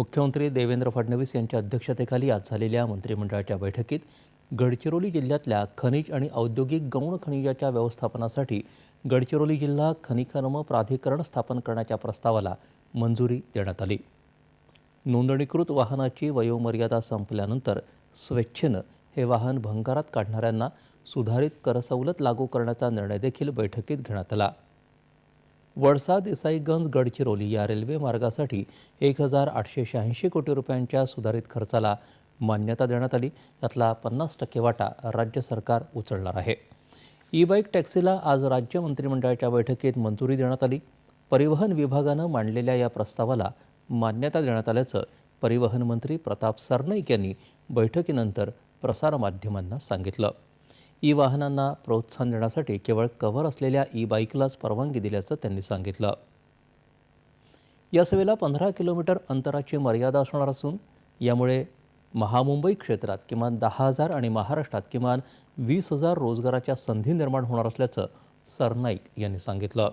मुख्यमंत्री देवेंद्र फडणवीस यांच्या अध्यक्षतेखाली आज झालेल्या मंत्रिमंडळाच्या बैठकीत गडचिरोली जिल्ह्यातल्या खनिज आणि औद्योगिक गौण खनिजाच्या व्यवस्थापनासाठी गडचिरोली जिल्हा खनिकर्म प्राधिकरण स्थापन करण्याच्या प्रस्तावाला मंजुरी देण्यात आली. नोंदणीकृत वाहनाची वयोमर्यादा संपल्यानंतर स्वेच्छेनं हे वाहन भंगारात काढणाऱ्यांना सुधारित करसवलत लागू करण्याचा निर्णय देखील बैठकीत घेण्यात आला. वडसा देसाईगंज गडचिरोली या रेल्वे मार्गासाठी एक हजार आठशे शहाऐंशी कोटी रुपयांच्या सुधारित खर्चाला मान्यता देण्यात आली. यातला पन्नास टक्के वाटा राज्य सरकार उचलणार आहे. ई बाईक टॅक्सीला आज राज्य मंत्रिमंडळाच्या बैठकीत मंजुरी देण्यात आली. परिवहन विभागानं मांडलेल्या या प्रस्तावाला मान्यता देण्यात आल्याचं परिवहन मंत्री प्रताप सरनाईक यांनी बैठकीनंतर प्रसारमाध्यमांना सांगितलं. ई वाहनांना प्रोत्साहन देण्यासाठी केवळ कव्हर असलेल्या ई बाईकलाच परवानगी दिल्याचं त्यांनी सांगितलं. या सेवेला पंधरा किलोमीटर अंतराची मर्यादा असणार असून यामुळे महामुंबई क्षेत्रात किमान दहा हजार आणि महाराष्ट्रात किमान वीस हजार रोजगाराच्या संधी निर्माण होणार असल्याचं सरनाईक यांनी सांगितलं.